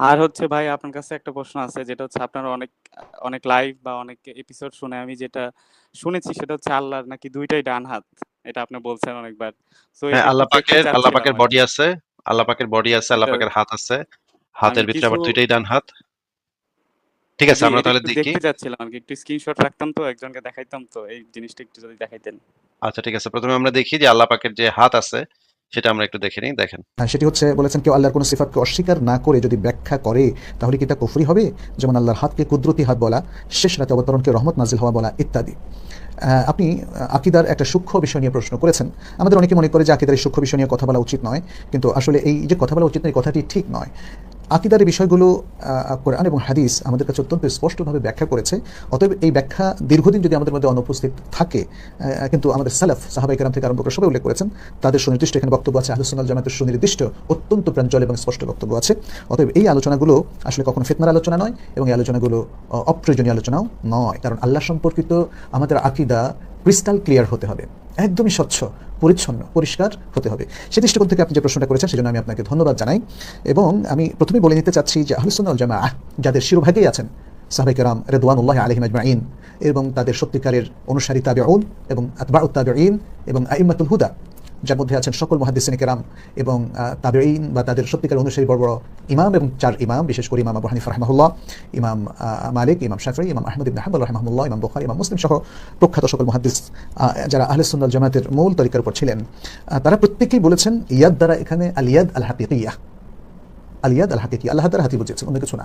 আর হচ্ছে ভাই আপনার কাছে একটা প্রশ্ন আছে যেটা হচ্ছে আপনার অনেক অনেক লাইভ বা অনেক এপিসোড শুনে আমি যেটা শুনেছি সেটা হচ্ছে আল্লাহর নাকি দুইটাই ডান হাত এটা আপনি বলছেন অনেকবার। তো হ্যাঁ আল্লাহ পাকের আল্লাহ পাকের বডি আছে আল্লাহ পাকের বডি আছে আল্লাহ পাকের হাত আছে হাতের ভিতরে আবার দুইটাই ডান হাত। ঠিক আছে আমরা তাহলে দেখি। দেখতে যাচ্ছিলাম কি একটু স্ক্রিনশট রাখতাম তো একজনকে দেখাইতাম তো এই জিনিসটা একটু যদি দেখাইতেন। আচ্ছা ঠিক আছে প্রথমে আমরা দেখি যে আল্লাহ পাকের যে হাত আছে সেটা আমরা একটু দেখে নিই দেখেন। হ্যাঁ, সেটি হচ্ছে বলেছেন কেউ আল্লাহর কোনো সিফাতকে অস্বীকার না করে যদি ব্যাখ্যা করে তাহলে কি তা কুফরি হবে? যেমন আল্লাহর হাতকে কুদরতি হাত বলা শেষ রাতে অবতরণকে রহমত নাজিল হওয়া বলা ইত্যাদি। আপনি আকিদার একটা সূক্ষ্ম বিষয় নিয়ে প্রশ্ন করেছেন। আমাদের অনেকে মনে করে যে আকিদার সূক্ষ্ম বিষয় নিয়ে কথা বলা উচিত নয় কিন্তু আসলে এই যে কথা বলা উচিত নয় কথাটি ঠিক নয়। আকিদার বিষয়গুলো কোরআন এবং হাদিস আমাদের কাছে অত্যন্ত স্পষ্টভাবে ব্যাখ্যা করেছে। অতএব এই ব্যাখ্যা দীর্ঘদিন যদি আমাদের মধ্যে অনুপস্থিত থাকে কিন্তু আমাদের সালাফ সাহাবাই কারাম থেকে আরম্ভ করে সবাই উল্লেখ করেছেন, তাদের সুনির্দিষ্ট এখানে বক্তব্য আছে আহলুসুন্নাল জামাতের সুনির্দিষ্ট অত্যন্ত প্রাঞ্জল এবং স্পষ্ট বক্তব্য আছে। অতএব এই আলোচনাগুলো আসলে কখনো ফিতনার আলোচনা নয় এবং এই আলোচনাগুলো অপ্রয়োজনীয় আলোচনাও নয়। কারণ আল্লাহ সম্পর্কিত আমাদের আকিদা ক্রিস্টাল ক্লিয়ার হতে হবে। একদমই স্বচ্ছ, পরিচ্ছন্ন, পরিষ্কার হতে হবে। সে দৃষ্টিকোণ থেকে আপনি যে প্রশ্নটা করেছেন, সেজন্য আমি আপনাকে ধন্যবাদ জানাই। এবং আমি প্রথমেই বলে নিতে চাচ্ছি যে আহলুসুন্নাল জামা যাদের শিরোভাগেই আছেন সাহাবাইকেরাম রেদওয়ানুল্লাহ আলহিম আজমাইন এবং তাদের সত্যিকারের অনুসারী তাবে এবং আতবা উত্তাবে এবং আইমাতুল হুদা যার মধ্যে আছেন সকল মহাদিসিন কেরাম এবং তাবেইন বা তাদের সত্যিকার অনুসারী বড় বড় ইমাম এবং চার ইমাম, বিশেষ করে ইমাম আবু হানিফ রাহমাহুল্লাহ, ইমাম মালিক, ইমাম শাফি ইমাম আহমদ ইবনে হাম্বল রাহমাহুল্লাহ, ইমাম বুখারী, ইমাম মুসলিম সহ প্রখ্যাত সকল মহাদিস যারা আহলে সুন্নাল জামাতের মূল তরিকার উপর ছিলেন তারা প্রত্যেকেই বলেছেন, ইয়াদ দ্বারা এখানে আলিয়াদ আল হাকিকিয়া আলিয়াদ আল হাকিকি আল্লাহ দ্বারা হাতি বুঝিয়েছে, অন্য কিছু না।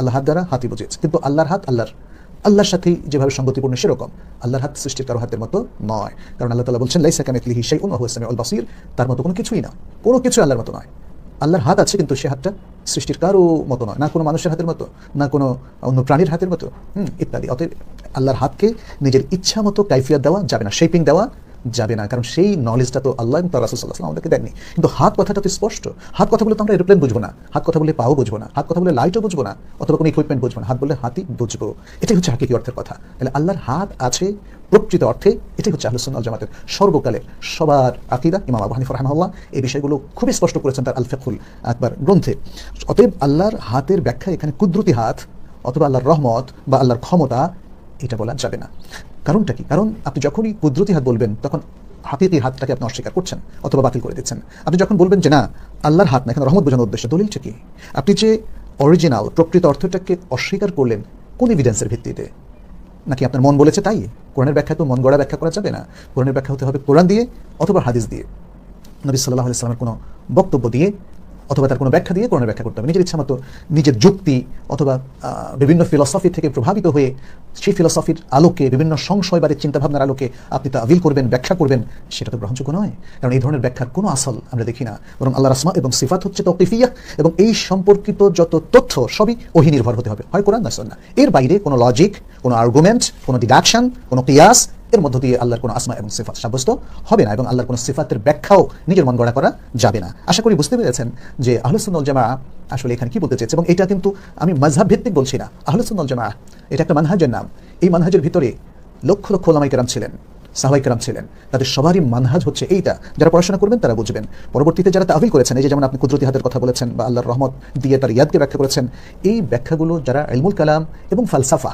আল্লাহ দ্বারা হাতি বুঝিয়েছে, কিন্তু আল্লাহর হাত আল্লাহর। আল্লাহর সাথেই যেভাবে সঙ্গতিপূর্ণ সেরকম। আল্লাহর হাত সৃষ্টির কারও হাতের মতো নয়। কারণ আল্লাহ তালা বলছেন, লাইসা সেই বাসির। তার মতো কোনো কিছুই না। কোনো কিছু আল্লাহর মতো নয়। আল্লাহর হাত আছে, কিন্তু সে হাতটা সৃষ্টির কারও মতো নয়। না কোনো মানুষের হাতের মতো, না কোনো অন্য প্রাণীর হাতের মতো। হুম, ইত্যাদি। অতএব আল্লাহর হাতকে নিজের ইচ্ছা মতো কাইফিয়াত দেওয়া যাবে না। শেপিং দেওয়া যাবে না। কারণ সেই নলেজটা তো আল্লাহ এবং তার রাসুল সাল্লাহ আমাদেরকে দেননি। কিন্তু হাত কথাটা তো স্পষ্ট। হাত কথা বলে তো আমরা এরোপ্লেন বুঝব না। হাত কথা বলে পাও বুঝব না। হাত কথা বলে লাইটও বুঝব না। অথবা কোনো ইকুইপমেন্ট বুঝব না। হাত বলে হাতই বুঝব। এটাই হচ্ছে হাকিকি অর্থের কথা। তাহলে আল্লাহর হাত আছে প্রকৃত অর্থে, এটাই হচ্ছে আহলুসুন্নাল জামাতের সর্বকালের সবার আকিদা। ইমাম আবু হানিফ রহমাল্লাহ এই বিষয়গুলো খুবই স্পষ্ট করেছেন তার আল ফেকুল আকবর গ্রন্থে। অতএব আল্লাহর হাতের ব্যাখ্যা এখানে কুদরতি হাত অথবা আল্লাহর রহমত বা আল্লাহর ক্ষমতা এটা বলা যাবে না। কারণটা কি? কারণ আপনি যখনই কুদরতি হাত বলবেন, তখন হাতিতি হাতটাকে আপনি অস্বীকার করছেন অথবা বাতিল করে দিচ্ছেন। আপনি যখন বলবেন যে, না, আল্লাহর হাত না, এখানে রহমত বোঝানোর উদ্দেশ্য, দলিলটা কি? আপনি যে অরিজিনাল প্রকৃত অর্থটাকে অস্বীকার করলেন, কোন এভিডেন্সের ভিত্তিতে? নাকি আপনার মন বলেছে তাই? কোরআনের ব্যাখ্যা তো মন গড়া ব্যাখ্যা করা যাবে না। কোরআনের ব্যাখ্যা হতে হবে কোরআন দিয়ে অথবা হাদিস দিয়ে। নবী সাল্লাহ আলাইস্লামের কোনো বক্তব্য দিয়ে অথবা তার কোনো ব্যাখ্যা দিয়ে কোরআনের ব্যাখ্যা করতে হবে। নিজের ইচ্ছা মতো নিজের যুক্তি অথবা বিভিন্ন ফিলসফি থেকে প্রভাবিত হয়ে সেই ফিলসফির আলোকে, বিভিন্ন সংশয়বাদের চিন্তাভাবনার আলোকে আপনি তা আবিল করবেন, ব্যাখ্যা করবেন, সেটা তো গ্রহণযোগ্য নয়। কারণ এই ধরনের ব্যাখ্যার কোনো আসল আমরা দেখি না। বরং আল্লাহ রাসমা এবং সিফাত হচ্ছে তৌকিফিয়া এবং এই সম্পর্কিত যত তথ্য সবই ওহি নির্ভর হতে হবে। হয় কোরআন না এর বাইরে কোনো লজিক কোনো আর্গুমেন্ট কোনো ডিডাকশন কোনো কিয়াস এর মধ্য দিয়ে আল্লাহর কোনো আসমা এবং সিফাত সাব্যস্ত হবে না এবং আল্লাহর কোনো সিফাতের ব্যাখ্যাও নিজের মন গড়া করা যাবে না। আশা করি বুঝতে পেরেছেন যে আহলুসুন্নল জামা আসলে এখানে কি বলতে চাইছে এবং এটা কিন্তু আমি মাঝহাব ভিত্তিক বলছি না। আহলে সুন্দর জামা এটা একটা মানহাজের নাম। এই মানহাজের ভিতরে লক্ষ লক্ষ ওলামাই কেরাম ছিলেন সাহাবাই কেরাম ছিলেন। তাদের সবারই মানহাজ হচ্ছে এইটা। যারা পড়াশোনা করবেন তারা বুঝবেন। পরবর্তীতে যারা তাহিল করেছেন, এই যে যেমন আপনি কুদরতি হাতের কথা বলেছেন বা আল্লাহর রহমত দিয়ে তার ইয়াদকে ব্যাখ্যা করেছেন, এই ব্যাখ্যাগুলো যারা এলমুল কালাম এবং ফালসাফা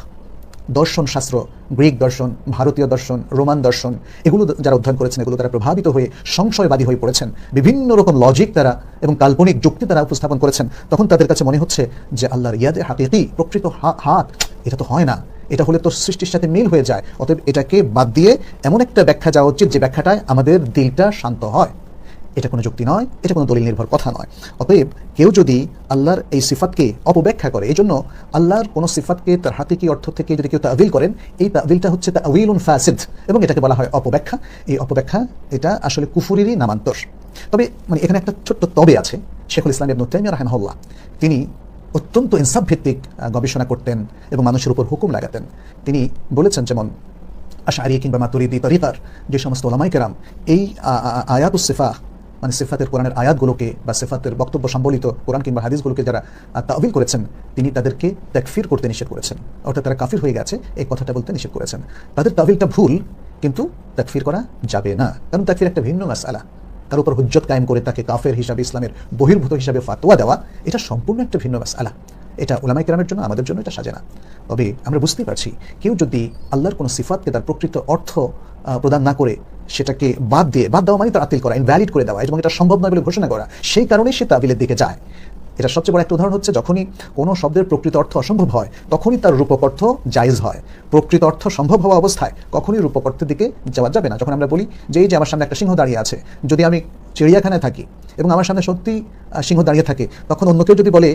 দর্শন শাস্ত্র, গ্রিক দর্শন, ভারতীয় দর্শন, রোমান দর্শন, এগুলো যারা অধ্যয়ন করেছেন, এগুলো তারা প্রভাবিত হয়ে সংশয়বাদী হয়ে পড়েছেন। বিভিন্ন রকম লজিক তারা এবং কাল্পনিক যুক্তি তারা উপস্থাপন করেছেন। তখন তাদের কাছে মনে হচ্ছে যে, আল্লাহর ইয়াদে হাকিকি, প্রকৃত হাত, এটা তো হয় না। এটা হলে তো সৃষ্টির সাথে মিল হয়ে যায়। অতএব এটাকে বাদ দিয়ে এমন একটা ব্যাখ্যা যাওয়া উচিত যে ব্যাখ্যাটায় আমাদের দিলটা শান্ত হয়। এটা কোনো যুক্তি নয়, এটা কোনো দলিল নির্ভর কথা নয়। অতএব কেউ যদি আল্লাহর এই সিফাতকে অপব্যাখ্যা করে এই জন্য আল্লাহর কোনো সিফাতকে তার হাতিকি অর্থ থেকে যদি কেউ তাবিল করেন, এই তাবিলটা হচ্ছে তাউইলুন ফাসিদ এবং এটাকে বলা হয় অপব্যাখ্যা। এই অপব্যাখ্যা, এটা আসলে কুফুরিরই নামান্তর। তবে মানে এখানে একটা ছোট্ট তবে আছে, শেখুল ইসলাম ইবনু তাইমিয়া রাহিমাহুল্লাহ। তিনি অত্যন্ত ইনসাফ ভিত্তিক গবেষণা করতেন এবং মানুষের উপর হুকুম লাগাতেন। তিনি বলেছেন যেমন আশা আশারি কিংবা মাতুরিদি তরিকার যে সমস্ত ওলামাই কেরাম, এই আয়াত সিফা মানে সিফাতের কোরআনের আয়াতগুলোকে বা সিফাতের বক্তব্য সম্বলিত কোরআন কিংবা হাদিসগুলোকে যারা তাবিল করেছেন, তিনি তাদেরকে ত্যাগফির করতে নিষেধ করেছেন। অর্থাৎ তারা কাফির হয়ে গেছে, এই কথাটা বলতে নিষেধ করেছেন। তাদের তাবিলটা ভুল, কিন্তু ত্যাগফির করা যাবে না। কারণ ত্যাগফির একটা ভিন্ন মাসালা তার উপর হুজ্জত কায়েম করে তাকে কাফের হিসাবে, ইসলামের বহির্ভূত হিসাবে ফাতোয়া দেওয়া, এটা সম্পূর্ণ একটা ভিন্ন আলা এটা ওলামাই কেরামের জন্য, আমাদের জন্য এটা সাজে না। তবে আমরা বুঝতেই পারছি, কেউ যদি আল্লাহর কোনো সিফাতকে তার প্রকৃত অর্থ প্রদান না করে সেটাকে বাদ দিয়ে, বাদ দেওয়া মানে তার আতিল করা ইনভ্যালিড করে দেওয়া, এবং এটা সম্ভব নয় বলে ঘোষণা করা, সেই কারণেই সে তাবিলের দিকে যায়। এটা সবচেয়ে বড় একটা উদাহরণ হচ্ছে, যখনই কোনো শব্দের প্রকৃত অর্থ অসম্ভব হয়, তখনই তার রূপক অর্থ জায়েজ হয়। প্রকৃত অর্থ সম্ভব হওয়া অবস্থায় কখনই রূপক অর্থের দিকে যাওয়া যাবে না। যখন আমরা বলি যে, এই যে আমার সামনে একটা সিংহ দাঁড়িয়ে আছে, যদি আমি চিড়িয়াখানায় থাকি এবং আমার সামনে সত্যি সিংহ দাঁড়িয়ে থাকে, তখন অন্য কেউ যদি বলে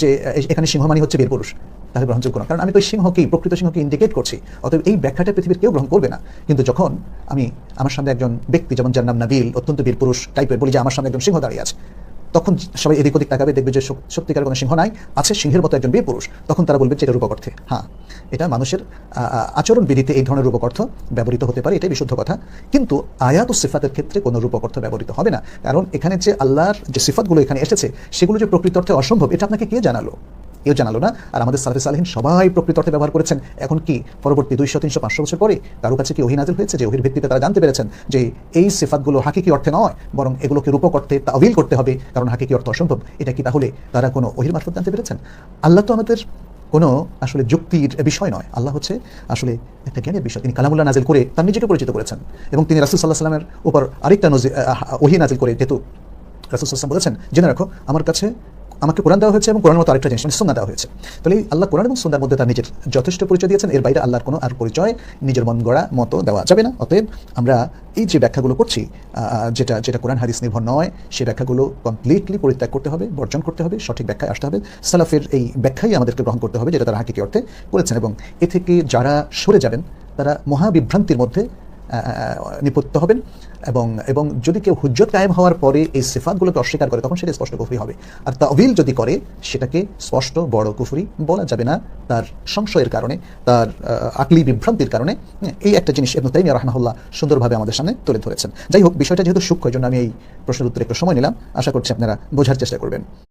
যে এখানে সিংহ মানি হচ্ছে বীর পুরুষ তাহলে গ্রহণযোগ্য না কারণ আমি তো সিংহকেই, প্রকৃত সিংহকে ইন্ডিকেট করছি, অতএব এই ব্যাখ্যাটা পৃথিবীর কেউ গ্রহণ করবে না। কিন্তু যখন আমি আমার সামনে একজন ব্যক্তি, যেমন যার নাম নাবিল, অত্যন্ত বীর পুরুষ টাইপের বলি যে, আমার সামনে একজন সিংহ দাঁড়িয়ে আছে। তখন সবাই এদিক ওদিক তাকাবে, দেখবে যে সত্যিকার কোনো সিংহ নাই, আছে সিংহের মতো একজন বীর পুরুষ। তখন তারা বলবে যে এটা রূপক অর্থে। হ্যাঁ এটা মানুষের আচরণ বিধিতে এই ধরনের রূপকর্থ ব্যবহৃত হতে পারে, এটাই বিশুদ্ধ কথা। কিন্তু আয়াত ও সিফাতের ক্ষেত্রে কোনো রূপকর্থ ব্যবহৃত হবে না। কারণ এখানে যে আল্লাহর যে সিফাতগুলো এখানে এসেছে, সেগুলো যে প্রকৃত অর্থে অসম্ভব, এটা আপনাকে কে জানালো? কেউ জানালো না। আর আমাদের সালফে সালহীন সবাই প্রকৃত অর্থে ব্যবহার করেছেন। এখন কি পরবর্তী দুইশো, তিনশো, পাঁচশো বছর পরে কারও কাছে কি অহিনাজিল হয়েছে যে অহির ভিত্তিতে তারা জানতে পেরেছেন যে এই সিফাতগুলো হাকিকি অর্থে নয়, বরং এগুলোকে রূপক অর্থে তাবিল করতে হবে, কারণ হাকিকি অর্থ অসম্ভব। এটা কি তাহলে তারা কোনো অহির মারফত জানতে পেরেছেন? আল্লাহ তো আমাদের কোনো আসলে যুক্তির বিষয় নয়। আল্লাহ হচ্ছে আসলে একটা জ্ঞানের বিষয়। তিনি কালামুল্লাহ নাজিল করে তার নিজেকে পরিচিত করেছেন। এবং তিনি রাসুল সাল্লাহ সাল্লামের উপর আরেকটা নজি ওহি নাজিল করে। যেহেতু রাসুল সাল্লাম বলেছেন, জেনে রাখো, আমার কাছে আমাকে কোরআন দেওয়া হয়েছে এবং কোরআনের মতো আরেকটা জিনিস মানে সুন্না দেওয়া হয়েছে। তাহলে আল্লাহ কোরআন এবং সুন্নার মধ্যে তার নিজের যথেষ্ট পরিচয় দিয়েছেন, এর বাইরে আল্লাহর কোনো আর পরিচয় নিজের মন গড়া মতো দেওয়া যাবে না। অতএব আমরা এই যে ব্যাখ্যাগুলো করছি যেটা যেটা কোরআন হাদিস নির্ভর নয় সেই ব্যাখ্যাগুলো কমপ্লিটলি পরিত্যাগ করতে হবে, বর্জন করতে হবে, সঠিক ব্যাখ্যায় আসতে হবে। সালাফের এই ব্যাখ্যাই আমাদেরকে গ্রহণ করতে হবে, যেটা তারা হাকিকি অর্থে করেছেন। এবং এ থেকে যারা সরে যাবেন, তারা মহাবিভ্রান্তির মধ্যে আহ, নিপত্ত হবেন এবং এবং যদি কেউ হুজ্জত কায়েম হওয়ার পরে এই সিফাতগুলোকে অস্বীকার করে তখন সেটা স্পষ্ট কুফরি হবে। আর তাবিল যদি করে সেটাকে স্পষ্ট বড় কুফরি বলা যাবে না। তার সংশয়ের কারণে তার আকলি বিভ্রান্তির কারণে হ্যাঁ, এই একটা জিনিস এবং তাইমিয়া রহমাহুল্লাহ সুন্দরভাবে আমাদের সামনে তুলে ধরেছেন। যাই হোক বিষয়টা যেহেতু সূক্ষ্ম জন্য আমি এই প্রশ্নের উত্তরে একটু সময় নিলাম। আশা করছি আপনারা বোঝার চেষ্টা করবেন।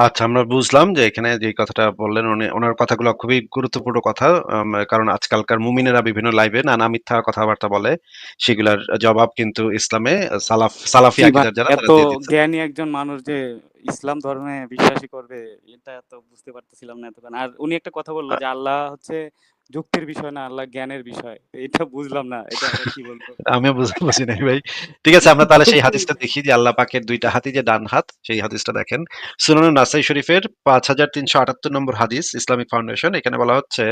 আচ্ছা আমরা বুঝলাম যে এখানে যে কথাটা বললেন উনি ওনার কথাগুলো খুবই গুরুত্বপূর্ণ কথা উম, কারণ আজকালকার মুমিনেরা বিভিন্ন লাইভে নানা মিথ্যা কথাবার্তা বলে সেগুলার জবাব কিন্তু ইসলামে সালাফ সালাফি জি ভাই, আকিদার যারা তারা এত দিয়ে দিচ্ছে। জ্ঞানী একজন মানুষ যে ইসলাম ধর্মে বিশ্বাসী করবে এটা এত বুঝতে পারতেছিলাম না এতক্ষণ। আর উনি একটা কথা বলল যে আল্লাহ হচ্ছে যুক্তির বিষয় না, আল্লাহ জ্ঞানের বিষয়। এটা বুঝলাম না, এটা কি বলব? আমিও বুঝতে বুঝি নাই ভাই। ঠিক আছে, আমরা তাহলে সেই হাদিসটা দেখি যে আল্লাহ পাকের দুইটা হাতি যে ডান হাত, সেই হাদিসটা দেখেন। সুনান নাসাই শরীফের পাঁচ হাজার তিনশো আটাত্তর নম্বর হাদিস, ইসলামিক ফাউন্ডেশন, এখানে বলা হচ্ছে,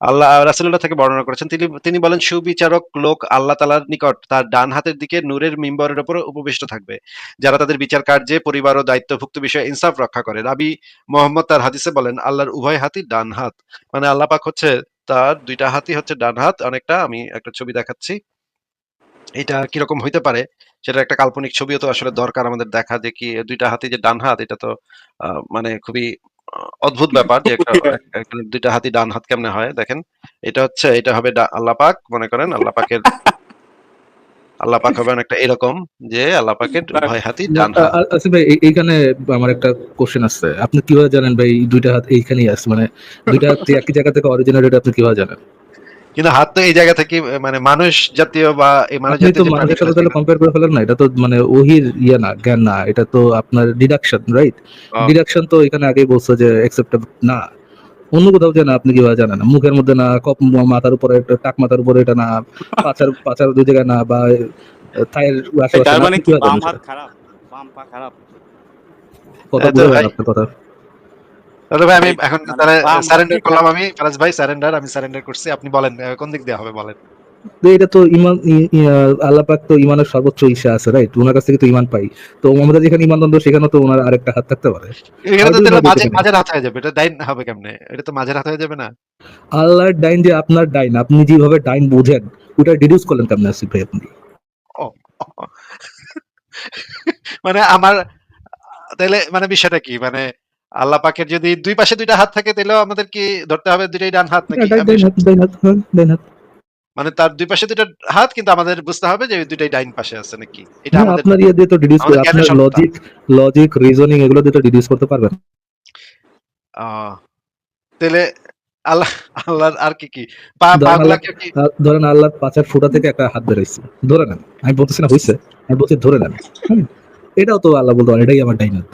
আল্লাহ রাসুল্লাহ থেকে বর্ণনা করেছেন, তিনি তিনি বলেন, সুবিচারক লোক আল্লাহ তালার নিকট তার ডান হাতের দিকে নূরের মিম্বরের উপর উপবিষ্ট থাকবে, যারা তাদের বিচার কার্যে পরিবার ও দায়িত্বভুক্ত বিষয়ে ইনসাফ রক্ষা করে। রাবি মোহাম্মদ তার হাদিসে বলেন, আল্লাহর উভয় হাতই ডান হাত। মানে আল্লাহ পাক হচ্ছে তার দুইটা হাতই হচ্ছে ডান হাত অনেকটা আমি একটা ছবি দেখাচ্ছি। এটা কীরকম হইতে পারে সেটা একটা কাল্পনিক ছবিও তো আসলে দরকার আমাদের দেখা যে কি দুইটা হাতি যে ডান হাত এটা তো আহ, মানে খুবই অদ্ভুত ব্যাপার যে দুইটা হাতি ডান হাত কেমনে হয় দেখেন। এটা হচ্ছে এটা হবে ডা- আল্লাহ পাক মনে করেন আল্লাহ পাকের আল্লাহ পাক হবে অনেকটা এরকম যে আল্লাহ পাকের উভয় হাতি ডান হাত। আ- ভাই এইখানে আমার একটা কোশ্চেন আছে আপনি কীভাবে জানেন ভাই দুইটা হাত এইখানেই আছে? মানে দুইটা হাত একই জায়গা থেকে অরিজিনাল এটা আপনি কীভাবে জানেন? কিন্তু হাত তো এই জায়গা থেকে মানে মানুষ জাতীয় বা এই মানুষ জাতীয় মানুষের সাথে তাহলে কম্পেয়ার করে ফেলেন না এটা তো মানে ওহির ইয়ে না জ্ঞান না এটা তো আপনার ডিডাকশন রাইট ডিডাকশন তো এখানে আগেই বলছে যে অ্যাকসেপ্টেবল না। অন্য কোথাও যে না আপনি কীভাবে জানেন মুখের মধ্যে না কপ মাথার উপরে একটা টাক মাথার উপরে এটা না পাচার পাচার দুই জায়গায় না বা থায়ের আশেপাশে তার মানে কি বাম হাত খারাপ? বাম পা খারাপ? কথা ভাই। আপনার কথা। তাহলে ভাই আমি এখন তাহলে সারেন্ডার করলাম আমি। ফারাজ ভাই সারেন্ডার আমি সারেন্ডার করছি। আপনি বলেন কোন দিক দিয়ে হবে বলেন? তো এটা তো ইমান ই- ই- আল্লাহ পাক তো ইমানের সর্বোচ্চ ইচ্ছা আছে রাইট ওনার কাছ থেকে তো ইমান পাই। তো আমাদের যেখানে ইমান দ্বন্দ্ব সেখানে তো ওনার আরেকটা হাত থাকতে পারে। মাঝের হাত হয়ে যাবে এটা ডাইন হবে কেমনে? এটা তো মাঝের হাত হয়ে যাবে না? আল্লাহর ডাইন যে আপনার ডাইন আপনি যেভাবে ডাইন বোঝেন ওটা ডিডিউস করলেন কেমন আসিফ ভাই আপনি? মানে আমার তাহলে মানে বিষয়টা কি? মানে আল্লাহ পাকের যদি দুই পাশে দুইটা হাত থাকে তাহলেও আমাদের কি ধরতে হবে? দুইটাই ডান হাত নাকি? ডাইন হাত ডাইন হ্যাঁ, হাত। মানে তার দুই পাশে দুইটা হাত কিন্তু আমাদের বুঝতে হবে যে দুইটাই ডাইন পাশে আছে নাকি? এটা আমাদের আপনার ইয়ে দিয়ে তো ডিডিউস করে আপনার লজিক লজিক রিজনিং এগুলো দিয়ে তো ডিডিউস করতে পারবেন। তাহলে আল্লাহ আল্লাহর আর কি কি? পা ধরেন পাগুলা কি কি ধরেন আল্লাহর পাচার ফুটা থেকে একটা হাত বেরোইছে। ধরে নেন আমি বলতেছি না হয়েছে আমি বলছি ধরে নেন। এটাও তো আল্লাহ বলতে এটাই আমার ডাইন হাত।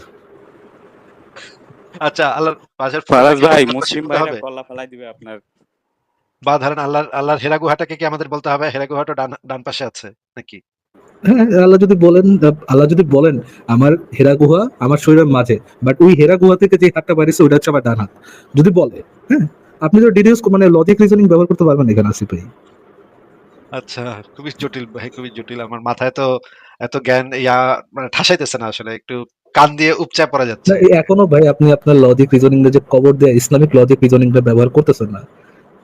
আচ্ছা আল্লাহর পাশের ফারাজ ভাই মুসলিম বলতে হবে। কল্লা ফেলাই দিবে আপনার বা ধরেন আল্লাহর আল্লাহর হেরা গুহাটাকে কি আমাদের বলতে হবে? হেরা গুহাটা ডান ডান পাশে আছে নাকি? হ্যাঁ আল্লাহ যদি বলেন আল্লাহ যদি বলেন আমার হেরা গুহা আমার শরীরের মাঝে বাট ওই হেরা গুহা থেকে যে হাতটা বাড়িছে ওইটা হচ্ছে আমার ডান হাত। যদি বলে হ্যাঁ আপনি তো ডিটেলস মানে লজিক রিজনিং ব্যবহার করতে পারবেন এখানে আসিফ ভাই। আচ্ছা খুবই জটিল ভাই খুবই জটিল। আমার মাথায় তো এত জ্ঞান ইয়া মানে ঠাসাইতেছে না আসলে একটু কান দিয়ে উপচা পড়া যাচ্ছে। এখনও ভাই আপনি আপনার লজিক রিজনিং যে কবর দেয়া ইসলামিক লজিক রিজনিংটা ব্যবহার করতেছেন না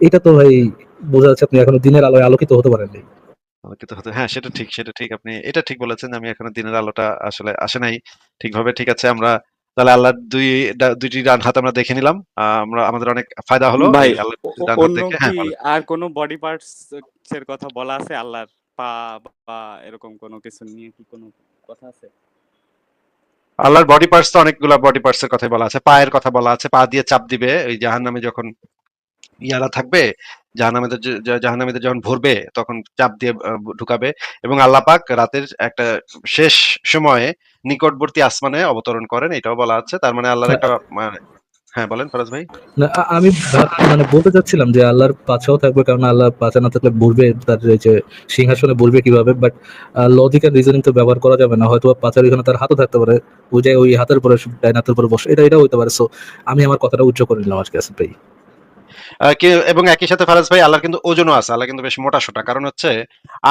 এটা তো ভাই বোঝা যাচ্ছে আপনি এখনও দিনের আলোয় আলোকিত হতে পারেননি। আলোকিত হতে হ্যাঁ সেটা ঠিক সেটা ঠিক আপনি এটা ঠিক বলেছেন আমি এখনও দিনের আলোটা আসলে আসে নাই। ঠিকভাবে ঠিক আছে আমরা তাহলে আল্লাহর দুই দুইটি ডান হাত আমরা দেখে নিলাম। আমরা আমাদের অনেক ফায়দা হলো। ভাই হ্যাঁ আর কোনো বডি পার্টস এর কথা বলা আছে? আল্লাহর পা বা এরকম কোনো কিছু নিয়ে কি কোনো কথা আছে? আল্লাহর বডি পার্টস তো অনেকগুলা বডি পার্টস এর কথা বলা আছে। পায়ের কথা বলা আছে। পা দিয়ে চাপ দিবে। ওই জাহান্নামে যখন ইয়ারা থাকবে যে- যখন ভরবে তখন চাপ দিয়ে ঢুকাবে এবং আল্লাহ পাক রাতের একটা শেষ সময়ে নিকটবর্তী আসমানে অবতরণ করেন এটাও বলা আছে। তার মানে আল্লাহর একটা মানে- হ্যাঁ বলেন ফরাজ ভাই। না আমি মানে বলতে চাচ্ছিলাম যে আল্লাহর পাছাও থাকবে কারণ আল্লাহ পাছা না থাকলে বলবে তার যে সিংহাসনে বলবে কীভাবে বাট লজিক এন্ড রিজনিং তো ব্যবহার করা যাবে না হয়তো পাচার এখানে তার হাতও থাকতে পারে ওই যে ওই হাতের পরে ডাইন হাতের পরে বসে এটা এটা হইতে পারে। সো আমি আমার কথাটা উচ্চ করে নিলাম আজকে আসিফ ভাই। এবং একই সাথে ফারাজ ভাই আল্লাহর কিন্তু ওজনও আছে আল্লাহ কিন্তু বেশ মোটা সোটা। কারণ হচ্ছে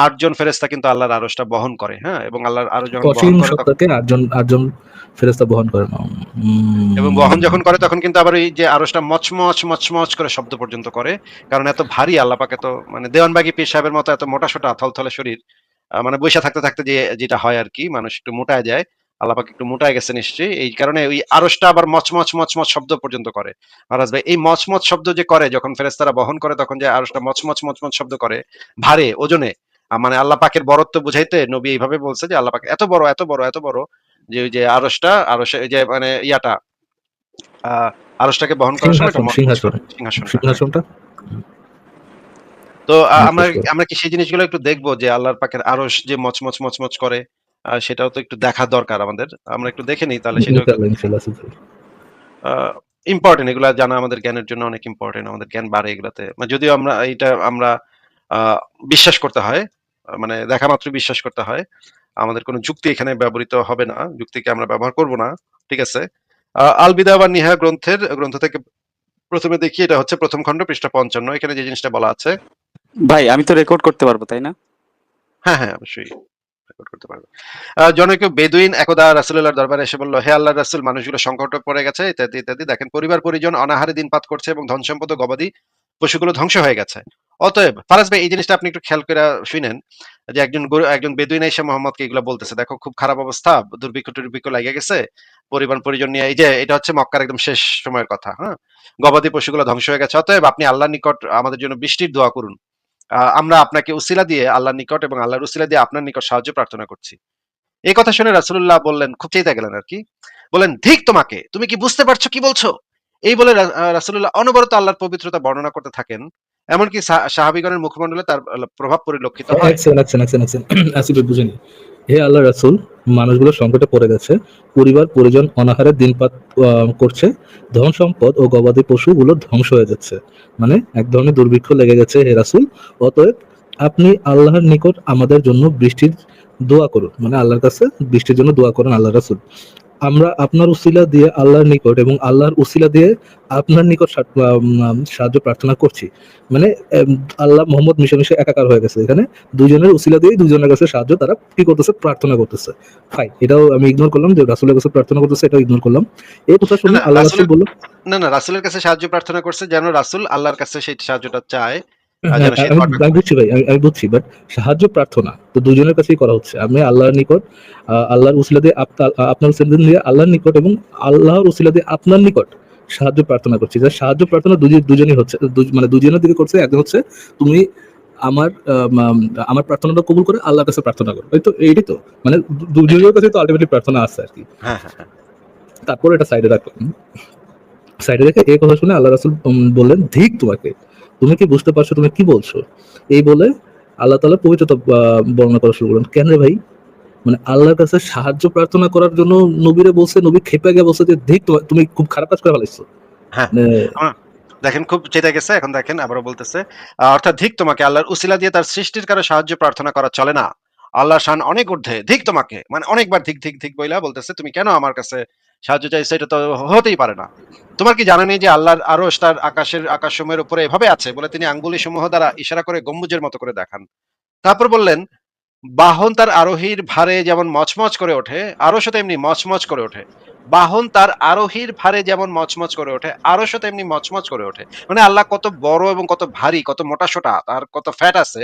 আটজন ফেরেস্তা কিন্তু আল্লাহর আরশটা বহন করে হ্যাঁ? এবং আল্লাহর আরও যখন বহন করে আটজন আটজন ফেরেস্তা বহন করে। এবং বহন যখন করে তখন কিন্তু আবার এই যে আরশটা মচমচ মচমচ করে শব্দ পর্যন্ত করে কারণ এত ভারী আল্লাহ পাক এত মানে দেওয়ানবাগি পীর সাহেবের মতো এত মোটা সোটা থলথলে শরীর মানে বৈশা থাকতে থাকতে যে যেটা হয় আর কি মানুষ একটু মোটায় যায়। আল্লাহ একটু মোটায় গেছে নিশ্চয়ই। এই কারণে ওই আরশটা আবার মচমচ মচমচ শব্দ পর্যন্ত করে। মহারাজ ভাই এই মচমচ শব্দ যে করে যখন ফেরেস্তারা বহন করে তখন যে আরশটা মচমচ মচমচ শব্দ করে ভারে ওজনে মানে আল্লাহ পাকের বরত্ব বুঝাইতে নবী এইভাবে বলছে যে আল্লাহ পাক এত বড় এত বড় এত বড় যে ওই যে আরশটা আরশে ওই যে মানে ইয়াটা আহ আরশটাকে বহন করার সময় সিংহাসনটা? তো আমরা আমরা কি সেই জিনিসগুলো একটু দেখব যে আল্লাহর পাকের আরশ যে মচমচ মচমচ করে? সেটাও তো একটু দেখা দরকার আমাদের। আমরা একটু দেখে নিই তাহলে ভাই। ইম্পর্টেন্ট এগুলা জানা আমাদের জ্ঞানের জন্য অনেক ইম্পর্টেন্ট আমাদের জ্ঞান বাড়ে এগুলাতে। মানে যদিও আমরা এটা আমরা আহ, বিশ্বাস করতে হয় মানে দেখা মাত্র বিশ্বাস করতে হয়। আমাদের কোনো যুক্তি এখানে ব্যবহৃত হবে না যুক্তিকে আমরা ব্যবহার করব না ঠিক আছে? আহ, আল বিদা বা নিহা গ্রন্থের গ্রন্থ থেকে প্রথমে দেখি এটা হচ্ছে প্রথম খণ্ড পৃষ্ঠা পঞ্চান্ন। এখানে যে জিনিসটা বলা আছে। ভাই আমি তো রেকর্ড করতে পারব তাই না? হ্যাঁ হ্যাঁ অবশ্যই। রেকর্ড করতে পারবে। বেদুইন একদা রাসুল্লাহর দরবারে এসে বলল, হে আল্লাহ রাসুল, মানুষগুলো সংকটে পড়ে গেছে, ইত্যাদি ইত্যাদি। দেখেন, পরিবার, পরিজন অনাহারে দিনপাত করছে এবং ধন সম্পদ গবাদি পশুগুলো ধ্বংস হয়ে গেছে। অতএব, ফারাজ ভাই, এই জিনিসটা আপনি একটু খেয়াল করে শুনেন যে একজন একজন বেদুইন এসে মোহাম্মদকে এগুলো বলতেছে। দেখো, খুব খারাপ অবস্থা, দুর্ভিক্ষ, টুর্ভিক্ষ লাগে গেছে। পরিবার, পরিজন নিয়ে, এই যে, এটা হচ্ছে মক্কার একদম শেষ সময়ের কথা হ্যাঁ? গবাদি পশুগুলো ধ্বংস হয়ে গেছে। অতএব, আপনি আল্লাহর নিকট আমাদের জন্য বৃষ্টির দোয়া করুন। আমরা আপনাকে উসিলা দিয়ে আল্লাহ নিকট এবং আল্লাহর উসিলা দিয়ে আপনার নিকট সাহায্য প্রার্থনা করছি। এই কথা শুনে রাসুল্লাহ বললেন, খুব চেয়ে গেলেন আর কি। বলেন, ধিক তোমাকে, তুমি কি বুঝতে পারছ কি বলছো? এই বলে রাসুল্লাহ অনবরত আল্লাহর পবিত্রতা বর্ণনা করতে থাকেন। এমনকি সাহাবীগণের মুখমণ্ডলে তার প্রভাব পরিলক্ষিত হে আল্লাহ রাসূল মানুষগুলো সংকটে পড়ে গেছে, পরিবার, পরিজন অনাহারে দিনপাত করছে, ধন সম্পদ ও গবাদি পশুগুলো ধ্বংস হয়ে যাচ্ছে। মানে এক ধরনের দুর্ভিক্ষ লেগে গেছে, হে রাসূল। অতএব আপনি আল্লাহর নিকট আমাদের জন্য বৃষ্টির দোয়া করুন। মানে আল্লাহর কাছে বৃষ্টির জন্য দোয়া করুন আল্লাহ রাসূল। আমরা আপনার উসিলা দিয়ে আল্লাহর নিকট এবং আল্লাহর উসিলা দিয়ে আপনার নিকট সাহায্য প্রার্থনা করছি। মানে আল্লাহ মোহাম্মদ মিশে মিশে একাকার হয়ে গেছে। এখানে দুজনের উসিলা দিয়ে দুজনের কাছে সাহায্য তারা কি করতেছে? প্রার্থনা করতেছে। ফাইন এটাও আমি ইগনোর করলাম যে রাসুলের কাছে প্রার্থনা করতেছে এটাও ইগনোর করলাম। এই কথা শুনে আল্লাহ রাসুল বলল না না রাসূলের কাছে সাহায্য প্রার্থনা করছে যেন রাসুল আল্লাহর কাছে সেই সাহায্যটা চায়। আমি বুঝছি ভাই আমি বুঝছি বাট সাহায্য প্রার্থনা তো দুজনের কাছেই করা হচ্ছে। আমি আল্লাহর নিকট আল্লাহর উসিলা দিয়ে আপনার উসিলা দিয়ে আল্লাহর নিকট এবং আল্লাহর উসিলা দিয়ে আপনার নিকট সাহায্য প্রার্থনা করছি। যে সাহায্য প্রার্থনা দুজন দুজনই হচ্ছে মানে দুজনের দিকে করছে একজন হচ্ছে তুমি আমার আম, আম, আমার প্রার্থনাটা কবুল করে আল্লাহর কাছে প্রার্থনা করো। এই তো এইটাই তো মানে দুজনের কাছে তো আলটিমেটলি প্রার্থনা আছে আর কি। হ্যাঁ হ্যাঁ হ্যাঁ। তারপর এটা সাইডে রাখলাম। সাইডে রেখে এই কথা শুনে আল্লাহ রাসুল বললেন ধিক তোমাকে তুমি কি বুঝতে পারছ তুমি কি বলছো? এই বলে আল্লাহ তাআলা পবিত্রতা বর্ণনা করা শুরু করলেন। কেন রে ভাই? মানে আল্লাহর কাছে সাহায্য প্রার্থনা করার জন্য নবীরে বলছে নবী খেপে গিয়ে বলছে যে ধিক তুমি খুব খারাপ কাজ করে ফেলাইছো। হ্যাঁ। মানে দেখেন খুব চেতে গেছে এখন দেখেন আবারও বলতেছে অর্থাৎ ধিক তোমাকে আল্লাহর উসিলা দিয়ে তার সৃষ্টির কারও সাহায্য প্রার্থনা করা চলে না। আল্লাহ শান অনেক ঊর্ধ্বে। ধিক তোমাকে। মানে অনেকবার ধিক ধিক ধিক বইলা বলতেছে তুমি কেন আমার কাছে সাহায্য চাইছো, এটা তো হতেই পারে না। তোমার কি জানা নেই যে আল্লাহর আরও তার আকাশের আকাশসমূহের উপরে এভাবে আছে বলে তিনি আঙ্গুলি সমূহ দ্বারা ইশারা করে গম্বুজের মতো করে দেখান? তারপর বললেন, বাহন তার আরোহীর ভারে যেমন মচমচ করে ওঠে, আরশও তেমনি মচমচ করে ওঠে। বাহন তার আরোহীর ভারে যেমন মচমচ করে ওঠে, আরশও তেমনি মচমচ করে ওঠে। মানে আল্লাহ কত বড় এবং কত ভারী, কত মোটা সোটা, তার কত ফ্যাট আছে,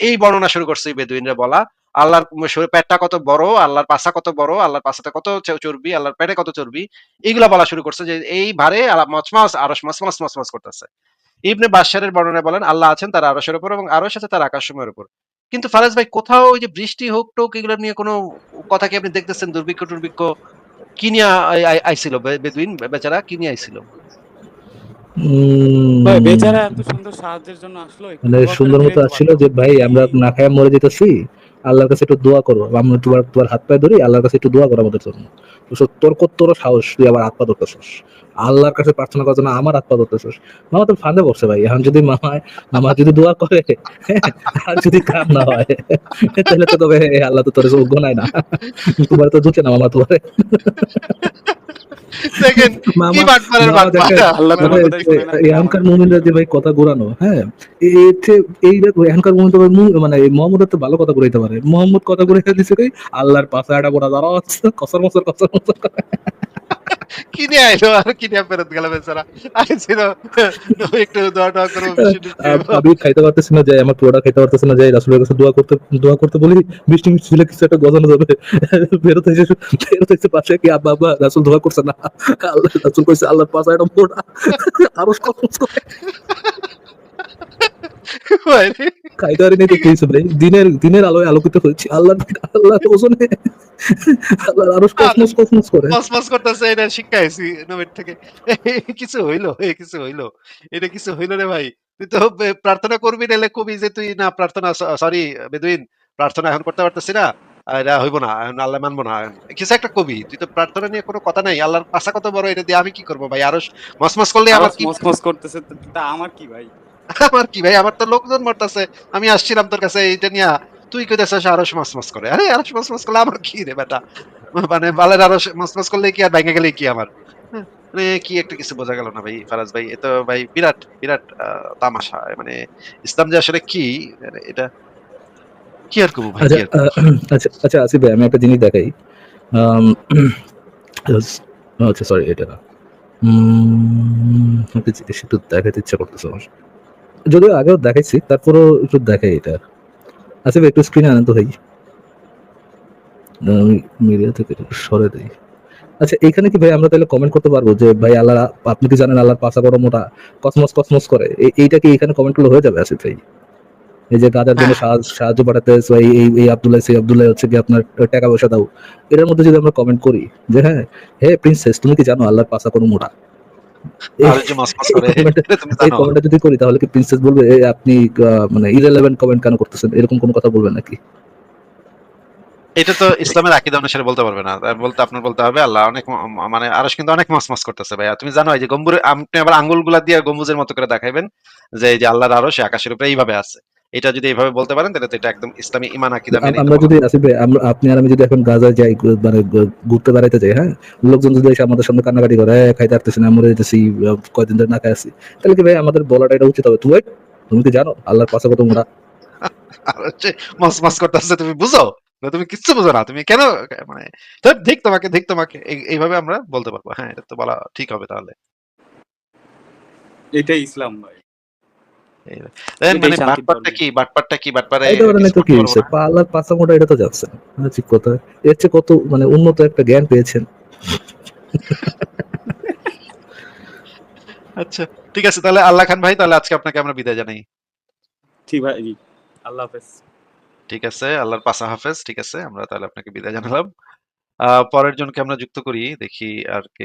এই বর্ণনা শুরু করছে বেদুইনরা বলা আল্লাহর পেটটা কত বড় আল্লাহর পাশা কত বড় আল্লাহর পাশাতে কত চর্বি আল্লাহর পেটে কত চর্বি এইগুলা বলা শুরু করছে যে এই ভারে আল্লাহ মচমচ আরশ মচমচ মচমচ করতেছে। ইবনে বাশারের বর্ণনায় বলেন আল্লাহ আছেন তার আরশের উপর এবং আরশ আছে তার আকাশসমূহের উপর। কিন্তু ফারাজ ভাই কোথাও ওই যে বৃষ্টি হোক টোক এগুলো নিয়ে কোনো কথা কি আপনি দেখতেছেন? দুর্ভিক্ষ টুর্ভিক্ষ কি নিয়ে আই- আই- আইছিল? বে- বেদুইন বেচারা কি নিয়ে আইছিল? বেচারা এত সুন্দর সাহায্যের জন্য আসলো মানে সুন্দর মতো আসছিল যে ভাই আমরা না খায় মরে যেতেছি। আল্লাহর কাছে একটু দোয়া করো। আমরা তোমার তোমার হাত পায়ে ধরি, আল্লাহর কাছে একটু দোয়া করো আমাদের জন্য। তোর কত সাহস, তুই আবার হাত পা ধরতেছিস। আল্লাহর কাছে প্রার্থনা করার জন্য আমার হাত পা ধরতেছিস মামা তো ফাঁদে পড়ছে ভাই। এখন যদি মামা মামা যদি দোয়া করে আর যদি কাম না হয় তাহলে তো তবে আল্লাহ তো তোর যোগ্য নাই না। তোমার তো জুটে না মামা তোমার। না, এখানকার মুমিনরা যে ভাই কথা ঘোরানো হ্যাঁ এখানকার মুমিন তো মানে মোহাম্মদের তো ভালো কথা ঘুরাইতে পারে। মোহাম্মদ কথা ঘুরে দিছে কি আল্লাহর পাশে একটা বড় দাঁড়া কসর মসর কসর মসর করে। কি নিয়ে আইলো আর কিনে ফেরত গেল বেচারা আইছিল একটু দোয়া টোয়া করব আম-। আমি খাইতে পারতেছি না যাই আমার পুরোটা খাইতে পারতেছি না যাই রাসুলের কাছে দোয়া করতে দোয়া করতে বলি বৃষ্টি মিষ্টি কিছু একটা গজানো যাবে ফেরত এসে ফেরত এসে পাশে কি আব্বা আব্বা রাসুল দোয়া করছে না আল্লাহ রাসুল কইছে পাশে একটা মোটা আরও কসম তো ভাই দিনের দিনের আলোয় আলোকিত হয়েছে। আল্লাহ আল্লাহ ওজনে। আল্লাহ আরও কসমস কসমস করে। মসমস করতেছে এটা শিক্ষা আইছি নবীর থেকে। কিছু হইল কিছু হইল এটা কিছু হইল রে ভাই। তুই তো প্রার্থনা করবি নাহলে কবি যে তুই না প্রার্থনা সরি বেদুইন প্রার্থনা এখন করতে পারতেছি না। এটা হইব না এখন আল্লাহ মানবো না। কিছু একটা কবি তুই তো প্রার্থনা নিয়ে কোনো কথা নাই আল্লাহর পাশা কত বড় এটা দিয়ে আমি কি করব ভাই? আরও মসমস করলে আমার কি মসমস করতেছে তা আমার কি ভাই? আমার কি ভাই? আমার তো লোকজন মরতেছে। আমি আসছিলাম তোর কাছে এইটা নিয়ে। তুই কইতেছিস আরও মসমস করে। আরে আরও মসমস করলে আমার কি রে বেটা? মানে বালের আরও মসমস করলে কি আর ভেঙে গেলে কি আমার? হ্যাঁ, মানে কি একটা কিছু বোঝা গেল না ভাই ফারাজ ভাই। এ তো ভাই বিরাট বিরাট তামাশা। মানে ইসলাম যে আসলে কি? মানে এটা কি আর করব ভাই? আচ্ছা আচ্ছা আচ্ছা আসিফ ভাই আমি একটা জিনিস দেখাই। আচ্ছা সরি এটা একটা জিনিস একটু দেখাতে ইচ্ছা করতেছে আমার। যদিও আগেও দেখাইছি, তারপরেও একটু দেখাই এটা। আসিফ একটু স্ক্রিনে আনেন তো, ভাই। আমি মিডিয়া থেকে সরে দিই। আচ্ছা এখানে কি, ভাই, আমরা তাহলে কমেন্ট করতে পারব যে, ভাই আল্লাহ আপনি কি জানেন আল্লাহর পাশা বড় মোটা কসমস কসমস করে? এইটা কি এখানে কমেন্ট করলে হয়ে যাবে, আসিফ ভাই? এই যে গাজার জন্য সাহায্য পাঠাতে এই এই এই আব্দুল্লাহ, সেই আব্দুল্লাহ হচ্ছে কি আপনার টাকা পয়সা দাও। এটার মধ্যে যদি আমরা কমেন্ট করি যে হ্যাঁ হে প্রিন্সেস তুমি কি জানো আল্লাহর পাশা কোনো মোটা? কমেন্টটা যদি করি তাহলে কি প্রিন্সেস বলবে আপনি মানে ইরেলেভেন্ট কমেন্ট কেন করতেছেন? এরকম কোনো কথা বলবেন নাকি? এটা তো ইসলামের আকিদা অনুসারে বলতে পারবে না। বলতে আপনার বলতে হবে আল্লাহ অনেক মানে আরস কিন্তু অনেক মসমস করতেছে ভাইয়া। তুমি জানো এই যে গম্বুরে আপনি আবার আঙ্গুলগুলা দিয়ে গম্বুজের মতো করে দেখাইবেন যে এই যে আল্লাহর আরশ আকাশের উপরে এইভাবে আছে। এটা যদি এইভাবে বলতে পারেন তাহলে তো এটা একদম ইসলামী ইমান আকিদা মেনে আমরা যদি আসিফ ভাই, আপনি আর আমি যদি এখন গাজায় যাই মানে ঘুরতে বেড়াইতে যাই হ্যাঁ? লোকজন যদি এসে আমাদের সামনে কান্নাকাটি করে "এ, খাইতে পারতেছি না মরে যেতেছি আহ, কয়দিন ধরে না খাই আছি তাহলে কি ভাই আমাদের বলাটা এটা উচিত হবে। তুই তুমি কি জানো? আল্লাহর পাশে কত মোটা আর হচ্ছে মসমস করতেছে তুমি বুঝো? না তুমি কিচ্ছু বুঝো না। তুমি কেন মানে ধিক তোমাকে ধিক তোমাকে। এইভাবে আমরা বলতে পারব। হ্যাঁ এটা তো বলা ঠিক হবে তাহলে। এটাই ইসলাম ভাই। মানে। কি? কি? এটা তো না? ঠিক কথা। এর চেয়ে কত মানে উন্নত একটা জ্ঞান পেয়েছেন। আচ্ছা ঠিক আছে। তাহলে আল্লাহ খান ভাই তাহলে আজকে আপনাকে আমরা বিদায় জানাই। ঠিক ভাই আল্লাহ হাফেজ। ঠিক আছে আল্লাহর পাশা হাফেজ ঠিক আছে। আমরা তাহলে আপনাকে বিদায় জানালাম। আহ পরের জনকে আমরা যুক্ত করি দেখি আর কে